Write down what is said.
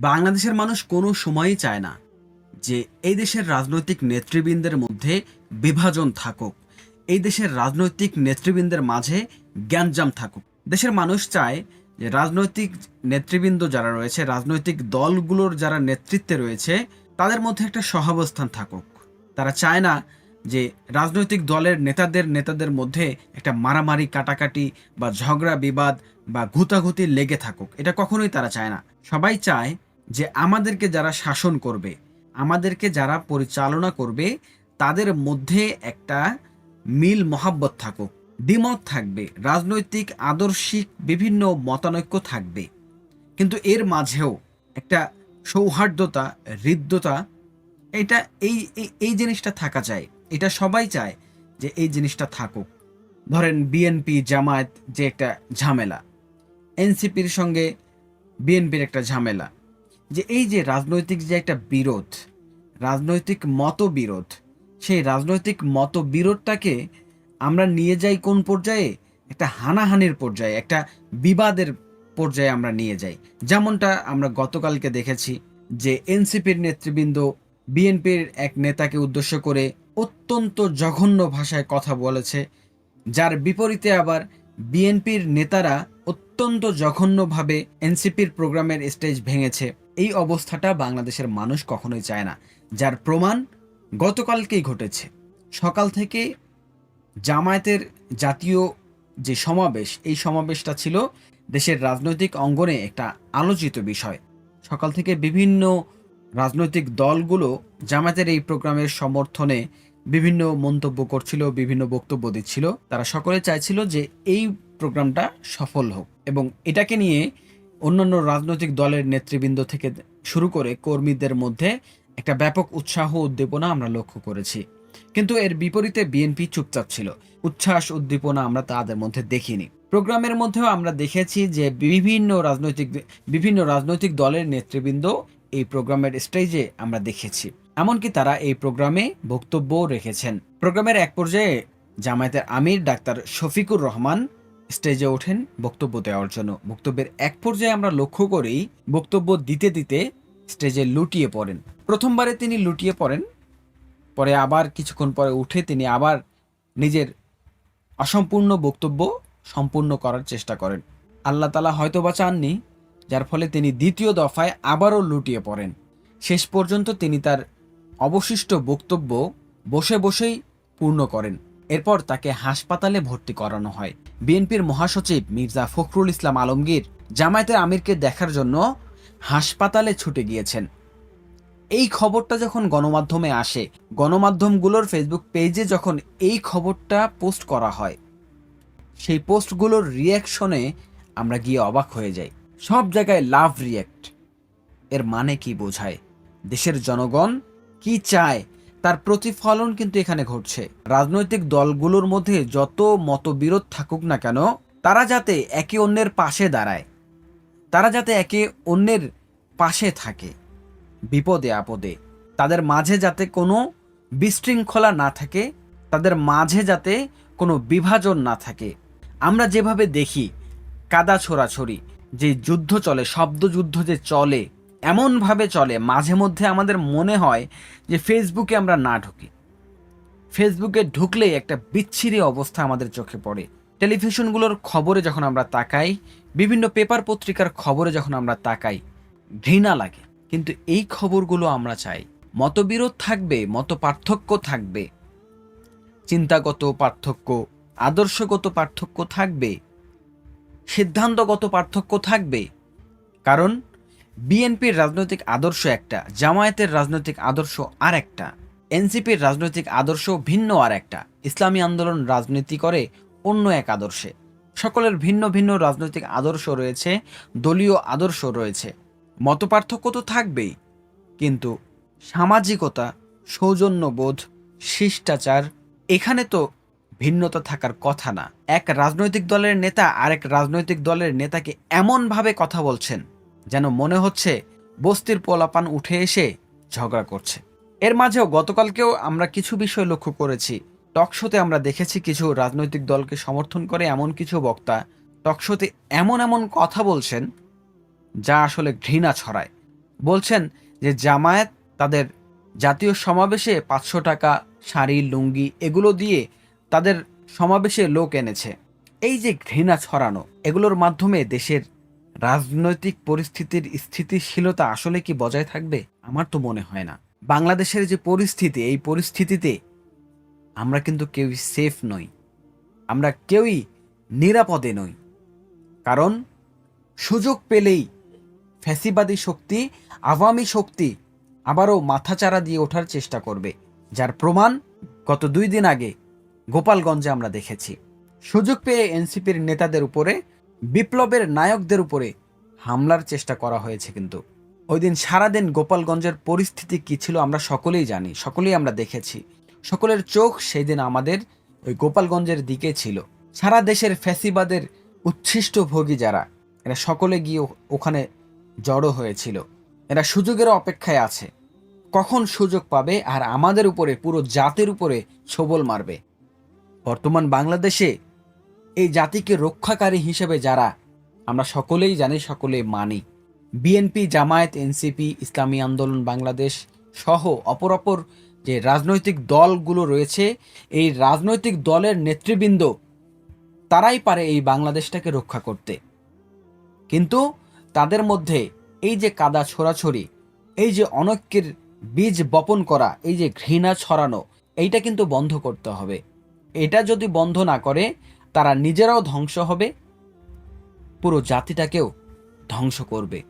বাংলাদেশের মানুষ কোনো সময়ই চায় না যে এই দেশের রাজনৈতিক নেতৃবৃন্দের মধ্যে বিভাজন থাকুক। এই দেশের রাজনৈতিক নেতৃবৃন্দের মাঝে জ্ঞানজাম থাকুক। দেশের মানুষ চায় যে রাজনৈতিক নেতৃবৃন্দ যারা রয়েছে, রাজনৈতিক দলগুলোর যারা নেতৃত্বে রয়েছে, তাদের মধ্যে একটা সহাবস্থান থাকুক। তারা চায় না যে রাজনৈতিক দলের নেতাদের নেতাদের মধ্যে একটা মারামারি, কাটাকাটি বা ঝগড়া, বিবাদ বা ঘুতাঘুতি লেগে থাকুক। এটা কখনোই তারা চায় না। সবাই চায় যে আমাদেরকে যারা শাসন করবে, আমাদেরকে যারা পরিচালনা করবে, তাদের মধ্যে একটা মিল মহাব্বত থাকুক, দ্বিমত থাকবে, রাজনৈতিক, আদর্শিক, বিভিন্ন মতানৈক্য থাকবে। কিন্তু এর মাঝেও একটা সৌহার্দ্যতা, হৃদ্যতা, এটা এই, এই- জিনিসটা থাকা চাই, এটা সবাই চায় যে এই জিনিসটা থাকুক। ধরেন বিএনপি জামায়াত যে একটা ঝামেলা এনসিপির সঙ্গে বিএনপির একটা ঝামেলা যে এই যে রাজনৈতিক যে একটা বিরোধ, রাজনৈতিক মতবিরোধ, সেই রাজনৈতিক মতবিরোধটাকে আমরা নিয়ে যাই কোন পর্যায়ে? একটা হানাহানির পর্যায়ে, একটা বিবাদের পর্যায়ে আমরা নিয়ে যাই। যেমনটা আমরা গতকালকে দেখেছি যে এনসিপির নেতৃবৃন্দ, বিএনপির এক নেতাকে উদ্দেশ্য করে অত্যন্ত জঘন্য ভাষায় কথা বলেছে, যার বিপরীতে আবার বিএনপির নেতারা অত্যন্ত জঘন্যভাবে এনসিপির প্রোগ্রামের স্টেজ ভেঙেছে। এই অবস্থাটা বাংলাদেশের মানুষ কখনোই চায় না, যার প্রমাণ গতকালকেই ঘটেছে। সকাল থেকে জামায়াতের জাতীয় যে সমাবেশ, এই সমাবেশটা ছিল দেশের রাজনৈতিক অঙ্গনে একটা আলোচিত বিষয়। সকাল থেকে বিভিন্ন রাজনৈতিক দলগুলো জামায়াতের এই প্রোগ্রামের সমর্থনে বিভিন্ন মন্তব্য করছিল, বিভিন্ন বক্তব্য দিচ্ছিল। তারা সকলে চাইছিল যে এই প্রোগ্রামটা সফল হোক এবং এটাকে নিয়ে অন্যান্য রাজনৈতিক দলের নেতৃবৃন্দ থেকে শুরু করে কর্মীদের মধ্যে একটা ব্যাপক উৎসাহ উদ্দীপনা আমরা লক্ষ্য করেছি। কিন্তু এর বিপরীতে বিএনপি চুপচাপ ছিল। উচ্ছ্বাস, উদ্দীপনা আমরা তাদের মধ্যে দেখিনি। প্রোগ্রামের মধ্যেও আমরা দেখেছি যে বিভিন্ন রাজনৈতিক বিভিন্ন রাজনৈতিক দলের নেতৃবৃন্দ এই প্রোগ্রামের স্টেজে আমরা দেখেছি। এমনকি তারা এই প্রোগ্রামে বক্তব্য রেখেছেন। প্রোগ্রামের এক পর্যায়ে জামায়াতের আমির ডাক্তার শফিকুর রহমান স্টেজে ওঠেন বক্তব্য দেওয়ার জন্য। বক্তব্যের এক পর্যায়ে আমরা লক্ষ্য করি, বক্তব্য দিতে দিতে স্টেজে লুটিয়ে পড়েন। প্রথমবারে তিনি লুটিয়ে পড়েন, পরে আবার কিছুক্ষণ পরে উঠে তিনি আবার নিজের অসম্পূর্ণ বক্তব্য সম্পূর্ণ করার চেষ্টা করেন। আল্লাহ তালা হয়তো বা চাননি, যার ফলে তিনি দ্বিতীয় দফায় আবারও লুটিয়ে পড়েন। শেষ পর্যন্ত তিনি তার অবশিষ্ট বক্তব্য বসে বসেই পূর্ণ করেন। এরপর তাকে হাসপাতালে ভর্তি করানো হয়। বিএনপির মহাসচিব মির্জা ফখরুল ইসলাম আলমগীর জামায়াতের আমিরকে দেখার জন্য হাসপাতালে ছুটে গিয়েছেন। এই খবরটা যখন গণমাধ্যমে আসে, গণমাধ্যমগুলোর ফেসবুক পেজে যখন এই খবরটা পোস্ট করা হয়, সেই পোস্টগুলোর রিয়াকশনে আমরা গিয়ে অবাক হয়ে যাই। সব জায়গায় লাভ রিয়াক্ট এর মানে কি বোঝায়? দেশের জনগণ কি চায়? তার প্রতিফলন কিন্তু এখানে ঘটছে। রাজনৈতিক দলগুলোর মধ্যে যত মতবিরোধ থাকুক না কেন, তারা যাতে একে অন্যের পাশে দাঁড়ায়, তারা যাতে একে অন্যের পাশে থাকে, বিপদে আপদে। তাদের মাঝে যাতে কোনো বিশৃঙ্খলা না থাকে, তাদের মাঝে যাতে কোনো বিভাজন না থাকে। আমরা যেভাবে দেখি কাদা ছোড়াছড়ি, যে যুদ্ধ চলে, শব্দযুদ্ধ যে চলে এমনভাবে চলে, মাঝে মধ্যে আমাদের মনে হয় যে ফেসবুকে আমরা না ঢুকি। ফেসবুকে ঢুকলেই একটা বিচ্ছিরি অবস্থা আমাদের চোখে পড়ে। টেলিভিশনগুলোর খবরে যখন আমরা তাকাই, বিভিন্ন পেপার পত্রিকার খবরে যখন আমরা তাকাই, ঘৃণা লাগে। কিন্তু এই খবরগুলো আমরা চাই, মতবিরোধ থাকবে মত পার্থক্য থাকবে, চিন্তাগত পার্থক্য, আদর্শগত পার্থক্য থাকবে, সিদ্ধান্তগত পার্থক্য থাকবে। কারণ বিএনপির রাজনৈতিক আদর্শ একটা, জামায়াতের রাজনৈতিক আদর্শ আর একটা, এনসিপির রাজনৈতিক আদর্শ ভিন্ন আর একটা, ইসলামী আন্দোলন রাজনীতি করে অন্য এক আদর্শে। সকলের ভিন্ন ভিন্ন রাজনৈতিক আদর্শ রয়েছে, দলীয় আদর্শ রয়েছে। মতপার্থক্য তো থাকবেই, কিন্তু সামাজিকতা, সৌজন্যবোধ, শিষ্টাচার, এখানে তো ভিন্নতা থাকার কথা না। এক রাজনৈতিক দলের নেতা আরেক রাজনৈতিক দলের নেতাকে এমনভাবে কথা বলছেন যেন মনে হচ্ছে বস্তির পোলাপান উঠে এসে ঝগড়া করছে। এর মাঝেও গতকালকেও আমরা কিছু বিষয় লক্ষ্য করেছি। টকশোতে আমরা দেখেছি কিছু রাজনৈতিক দলকে সমর্থন করে এমন কিছু বক্তা টকশোতে এমন এমন কথা বলছেন যা আসলে ঘৃণা ছড়ায়। বলছেন যে জামায়াত তাদের জাতীয় সমাবেশে পাঁচশো টাকা, শাড়ি, লুঙ্গি এগুলো দিয়ে তাদের সমাবেশে লোক এনেছে। এই যে ঘৃণা ছড়ানো, এগুলোর মাধ্যমে দেশের রাজনৈতিক পরিস্থিতির স্থিতিশীলতা আসলে কি বজায় থাকবে? আমার তো মনে হয় না। বাংলাদেশের যে পরিস্থিতি, এই পরিস্থিতিতে আমরা কিন্তু কেউই সেফ নই। আমরা কেউই নিরাপদে নই। কারণ সুযোগ পেলেই ফ্যাসিবাদী শক্তি, আওয়ামী শক্তি আবারও মাথাচাড়া দিয়ে ওঠার চেষ্টা করবে, যার প্রমাণ গত দুই দিন আগে গোপালগঞ্জে আমরা দেখেছি। সুযোগ পেয়ে এনসিপির নেতাদের উপরে বিপ্লবের নায়কদের উপরে হামলার চেষ্টা করা হয়েছে কিন্তু। ওই দিন সারাদিন গোপালগঞ্জের পরিস্থিতি কি ছিল আমরা সকলেই জানি, সকলেই আমরা দেখেছি। সকলের চোখ সেই দিন আমাদের ওই গোপালগঞ্জের দিকে ছিল। সারা দেশের ফ্যাসিবাদের উচ্ছিষ্ট ভোগী যারা, এরা সকলে গিয়ে ওখানে জড়ো হয়েছিল। এরা সুযোগের অপেক্ষায় আছে। কখন সুযোগ পাবে আর আমাদের উপরে, পুরো জাতের উপরে ছবল মারবে। বর্তমান বাংলাদেশে এই জাতিকে রক্ষাকারী হিসেবে যারা, আমরা সকলেই জানি সকলে মানি। বিএনপি জামায়াত এনসিপি ইসলামী আন্দোলন, বাংলাদেশ সহ অপর অপর যে রাজনৈতিক দলগুলো রয়েছে, এই রাজনৈতিক দলের নেতৃবৃন্দ, তারাই পারে এই বাংলাদেশটাকে রক্ষা করতে। কিন্তু তাদের মধ্যে এই যে কাদা ছোড়াছড়ি, এই যে অনৈক্যের বীজ বপন করা, এই যে ঘৃণা ছড়ানো, এইটা কিন্তু বন্ধ করতে হবে। এটা যদি বন্ধ না করে তারা নিজেরাও ধ্বংস হবে পুরো জাতিটাকেও ধ্বংস করবে।